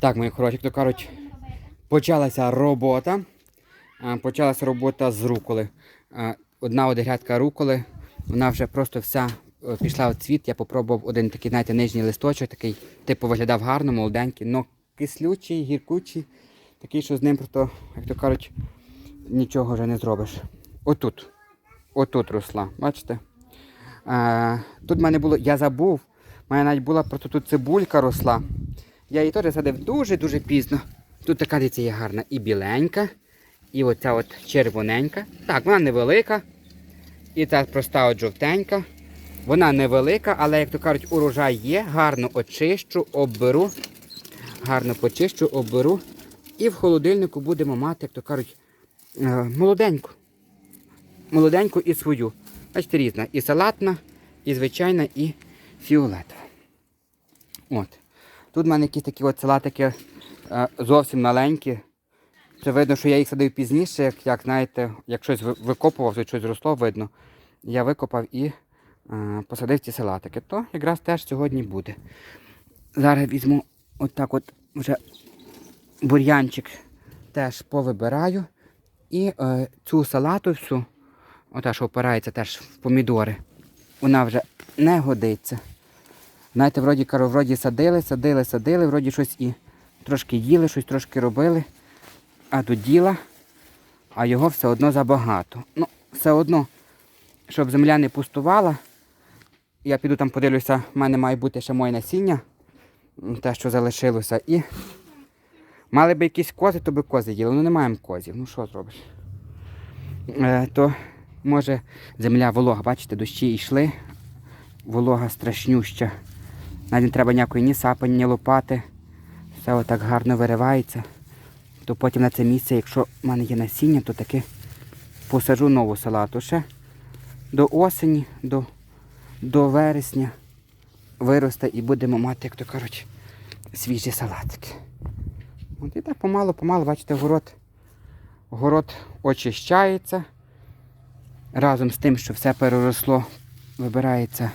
Так, мої хороші, то кажуть, почалася робота. Почалася робота з руколи. Одна от грядка руколи, вона вже просто вся е, пішла в цвіт. Я попробував один такий, знаєте, нижній листочок, такий, типу, виглядав гарно, молоденький, но кислючий, гіркучий, такий, що з ним просто, як то кажуть, нічого вже не зробиш. Отут. Отут росла, бачите? Тут в мене було, я забув, в мене навіть була просто тут цибулька росла. Я її теж садив дуже-дуже пізно. Тут така дивіться є гарна і біленька, і оця от червоненька. Так, вона невелика. І та проста от жовтенька. Вона невелика, але, як то кажуть, урожай є. Гарно очищу, обберу. Гарно почищу, обберу. І в холодильнику будемо мати, як то кажуть, е, молоденьку. Молоденьку і свою. Бачите, різна. І салатна, і звичайна, і фіолетова. От. Тут в мене якісь такі салатики е, зовсім маленькі. Це видно, що я їх садив пізніше, як, як знаєте, як щось ви- викопував, щось зросло, видно. Я викопав і е, посадив ці салатики. То якраз теж сьогодні буде. Зараз візьму отак от вже бур'янчик теж повибираю. І е, цю салату всю, ота, що опирається теж в помідори, вона вже не годиться. Знаєте, вроді кажу, вроді садили, садили, садили, вроді щось і трошки їли, щось трошки робили, а до діла, а його все одно забагато. Ну, все одно, щоб земля не пустувала, я піду там подивлюся, в мене має бути ще моє насіння, те, що залишилося. І мали би якісь кози, то би кози їли. Ну не маємо козів. Ну що зробиш? Е, то може земля волога, бачите, дощі йшли, волога страшнюща. Навіть не треба ніякої ні сапані, ні лопати. Все отак гарно виривається. То потім на це місце, якщо в мене є насіння, то таки посаджу нову салату ще до осені, до, до вересня виросте і будемо мати, як то кажуть, свіжі салатики. От і так помалу-помалу, бачите, город, город очищається. Разом з тим, що все переросло, вибирається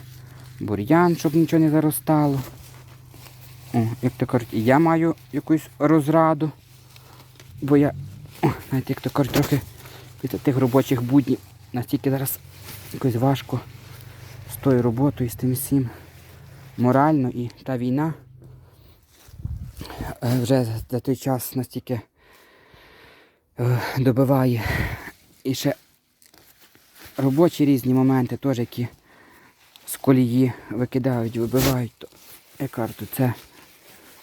бур'ян, щоб нічого не заростало. О, як то кажуть, я маю якусь розраду. Бо я, о, знаєте, як то кажуть, трохи після тих робочих буднів настільки зараз якось важко з тою роботою, з тим всім. Морально і та війна е, вже за той час настільки е, добиває. І ще робочі різні моменти теж, які з колії викидають, вибивають, то я кажу, то це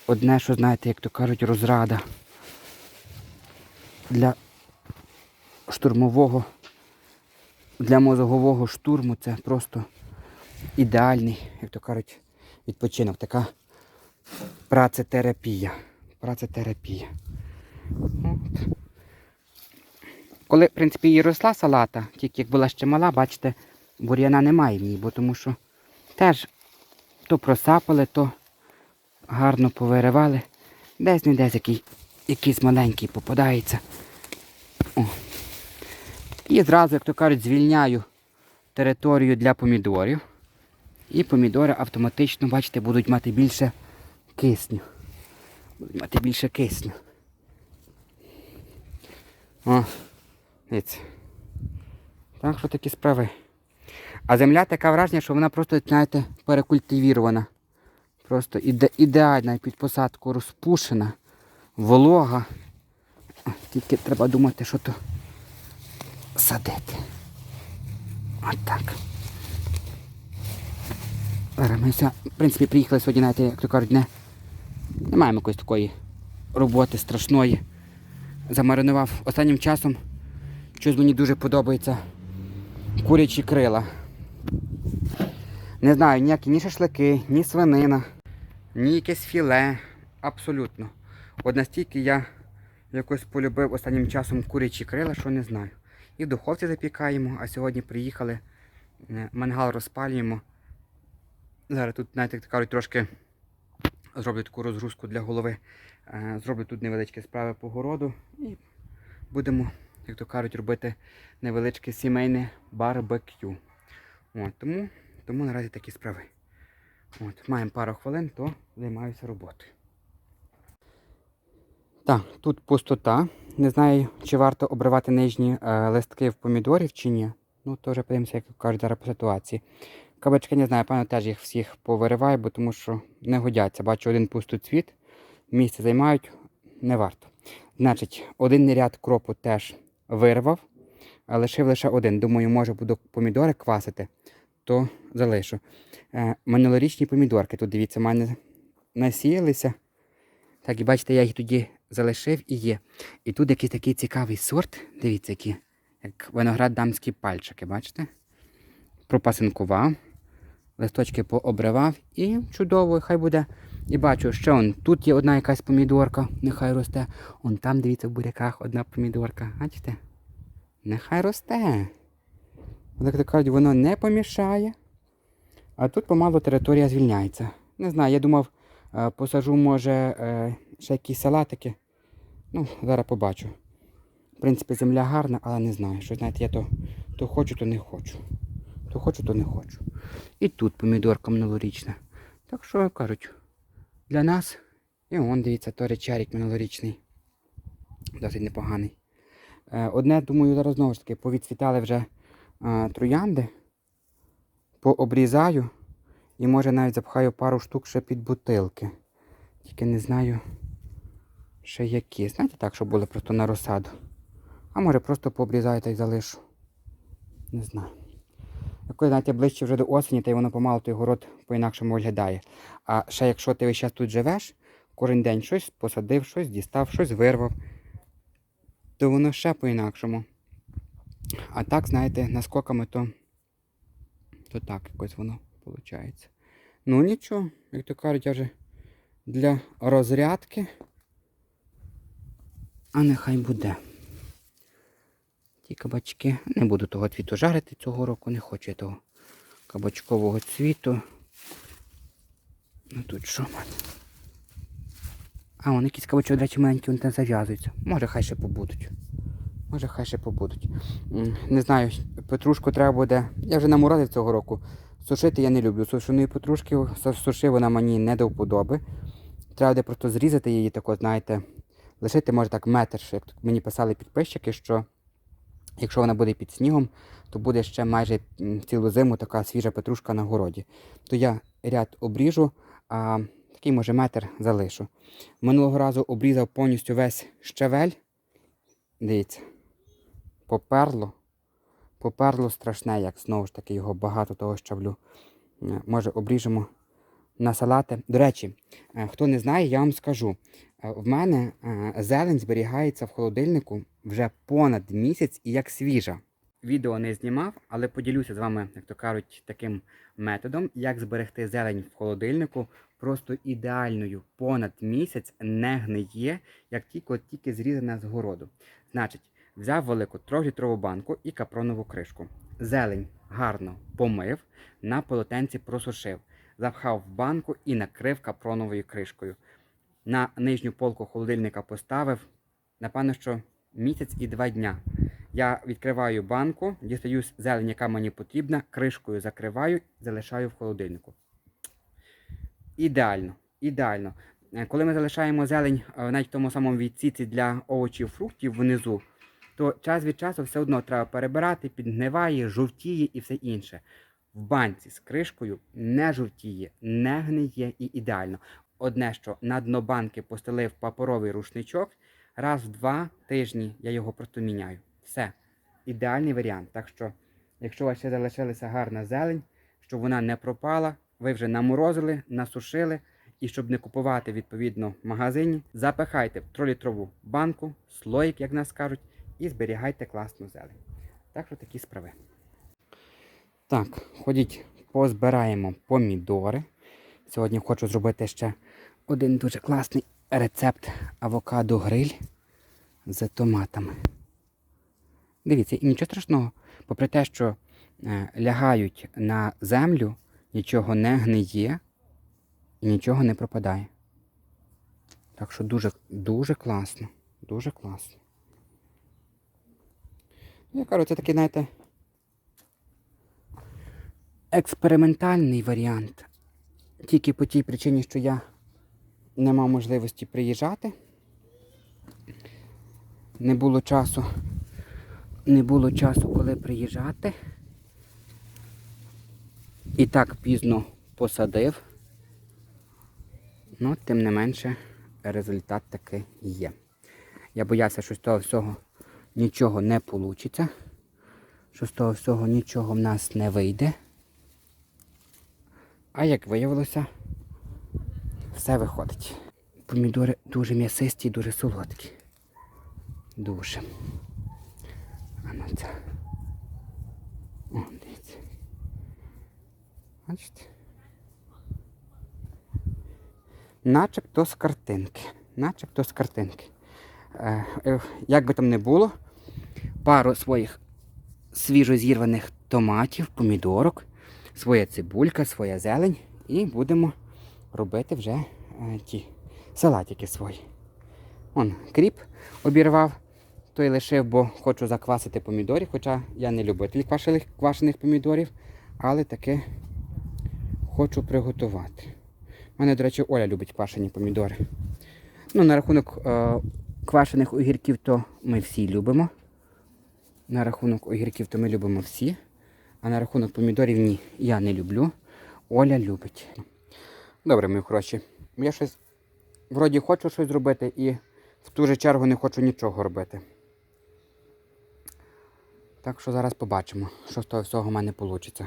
одне, що знаєте, як то кажуть, розрада для штурмового, для мозгового штурму це просто ідеальний, як то кажуть, відпочинок. Така працетерапія. Працетерапія. От. Коли, в принципі, і росла салата, тільки як була ще мала, бачите, бур'яна немає в ній, бо тому що теж то просапали, то гарно повиривали. Десь не десь який, якийсь маленький попадається. О. І зразу, як то кажуть, звільняю територію для помідорів. І помідори автоматично, бачите, будуть мати більше кисню. Будуть мати більше кисню. О, дивіться. Так що такі справи. А земля така враження, що вона просто, знаєте, перекультивірована. Просто іде, ідеальна під посадку розпушена, волога. Тільки треба думати, що то садити. От так. Ми все, в принципі, приїхали сьогодні, знаєте, як то кажуть, не, не маємо якоїсь такої роботи страшної. Замаринував останнім часом. Щось мені дуже подобається. Курячі крила. Не знаю, ніякі ні шашлики, ні свинина, ні якесь філе. Абсолютно. От настільки я якось полюбив останнім часом курячі крила, що не знаю. І в духовці запікаємо, а сьогодні приїхали, е, мангал розпалюємо. Зараз тут, знаєте, як кажуть, трошки зроблю таку розгрузку для голови. Е, Зроблю тут невеличкі справи по городу і будемо, як то кажуть, робити невеличке сімейне барбекю. От, тому, тому наразі такі справи. От, маємо пару хвилин, то займаюся роботою. Так, тут пустота. Не знаю, чи варто обривати нижні е, листки в помідорів чи ні. Ну, то вже подивимося, як кажуть зараз по ситуації. Кабачки не знаю, певно, теж їх всіх повириваю, бо тому що не годяться. Бачу один пустоцвіт, місце займають, не варто. Значить, один ряд кропу теж вирвав, лишив лише один. Думаю, може буду помідори квасити, то залишу. Е, минулорічні помідорки, тут дивіться, в мене насіялися. Так, і бачите, я їх тоді залишив і є. І тут якийсь такий цікавий сорт. Дивіться, які, як виноград дамські пальчики, бачите? Пропасинкував, листочки пообривав і чудово, хай буде. І бачу, що он, тут є одна якась помідорка, нехай росте. Он там, дивіться, в буряках одна помідорка. Бачите? Нехай росте. То кажуть, воно не помішає. А тут помалу територія звільняється. Не знаю, я думав, е, посажу, може, е, ще якісь салатики. Ну, зараз побачу. В принципі, земля гарна, але не знаю. Що знаєте, я то, то хочу, то не хочу. То хочу, то не хочу. І тут помідорка минулорічна. Так що кажуть, для нас. І он, дивіться, то речарик минулорічний. Досить непоганий. Е, Одне, думаю, зараз знову ж таки повідцвітали вже троянди. Пообрізаю. І може навіть запхаю пару штук ще під бутилки. Тільки не знаю ще які. Знаєте так, щоб були просто на розсаду. А може просто пообрізаю та й залишу. Не знаю. Якось, знаєте, ближче вже до осені, та й воно помалу той город по-інакшому виглядає. А ще якщо ти весь час тут живеш, кожен день щось посадив, щось дістав, щось вирвав, то воно ще по-інакшому. А так, знаєте, наскоками то, то так якось воно виходить. Ну нічого, як то кажуть, я вже для розрядки. А нехай буде. Ті кабачки. Не буду того цвіту жарити цього року, не хочу я того кабачкового цвіту. Ну тут що мене? А, вон якісь кабачки, до речі, маленькі, вони там зав'язуються. Може хай ще побудуть. Може хай ще побудуть. Не знаю, петрушку треба буде. Я вже наморозив цього року. Сушити я не люблю. Сушеної петрушки сушив вона мені не до вподоби. Треба буде просто зрізати її тако, знаєте, лишити може так метр, як мені писали підписчики, що якщо вона буде під снігом, то буде ще майже цілу зиму така свіжа петрушка на городі. То я ряд обріжу, а такий може метр залишу. Минулого разу обрізав повністю весь щавель. Дивіться, поперло. Поперло страшне, як знову ж таки його багато того щавлю. Е, Може, обріжемо на салати. До речі, е, хто не знає, я вам скажу. Е, В мене зелень зберігається в холодильнику вже понад місяць і як свіжа. Відео не знімав, але поділюся з вами, як то кажуть, таким методом, як зберегти зелень в холодильнику просто ідеальною понад місяць не гниє, як тільки тільки зрізана з городу. Значить, взяв велику трьохлітрову банку і капронову кришку. Зелень гарно помив, на полотенці просушив, запхав в банку і накрив капроновою кришкою. На нижню полку холодильника поставив, напевно, що місяць і два дня. Я відкриваю банку, дістаю зелень, яка мені потрібна, кришкою закриваю, залишаю в холодильнику. Ідеально, ідеально. Е, Коли ми залишаємо зелень е, навіть в тому самому відсіці для овочів, фруктів внизу, то час від часу все одно треба перебирати, підгниває, жовтіє і все інше. В банці з кришкою не жовтіє, не гниє і ідеально. Одне, що на дно банки постелив паперовий рушничок, раз в два тижні я його просто міняю. Все. Ідеальний варіант. Так що, якщо у вас ще залишилася гарна зелень, щоб вона не пропала, ви вже наморозили, насушили. І щоб не купувати відповідно в магазині, запихайте в тролітрову банку, слоїк, як нас кажуть, і зберігайте класну зелень. Так що такі справи. Так, ходіть, позбираємо помідори. Сьогодні хочу зробити ще один дуже класний рецепт авокадо гриль з томатами. Дивіться, і нічого страшного, попри те, що е, лягають на землю, нічого не гниє і нічого не пропадає. Так що дуже, дуже класно. Дуже класно. Ну, це такий, знаєте, експериментальний варіант. Тільки по тій причині, що я не мав можливості приїжджати. Не було часу. Не було часу, коли приїжджати. І так пізно посадив. Ну, тим не менше, результат таки є. Я боявся, що з того всього нічого не вийде. Що з того всього нічого в нас не вийде. А як виявилося, все виходить. Помідори дуже м'ясисті дуже солодкі. Дуже. А ну це. О, дивіться. Бачите? Начебто з картинки. Начебто з картинки. Е, е, як би там не було, пару своїх свіжо зірваних томатів, помідорок, своя цибулька, своя зелень. І будемо робити вже е, ті салатики свої. Он кріп обірвав, той лишив, бо хочу заквасити помідорів, хоча я не любитель квашених, квашених помідорів, але таки хочу приготувати. У мене, до речі, Оля любить квашені помідори. Ну, на рахунок е, квашених огірків, то ми всі любимо. На рахунок огірків, то ми любимо всі. А на рахунок помідорів ні. Я не люблю. Оля любить. Добре, мої хороші. Я щось вроді хочу щось зробити і в ту же чергу не хочу нічого робити. Так що зараз побачимо, що з того всього в мене вийде.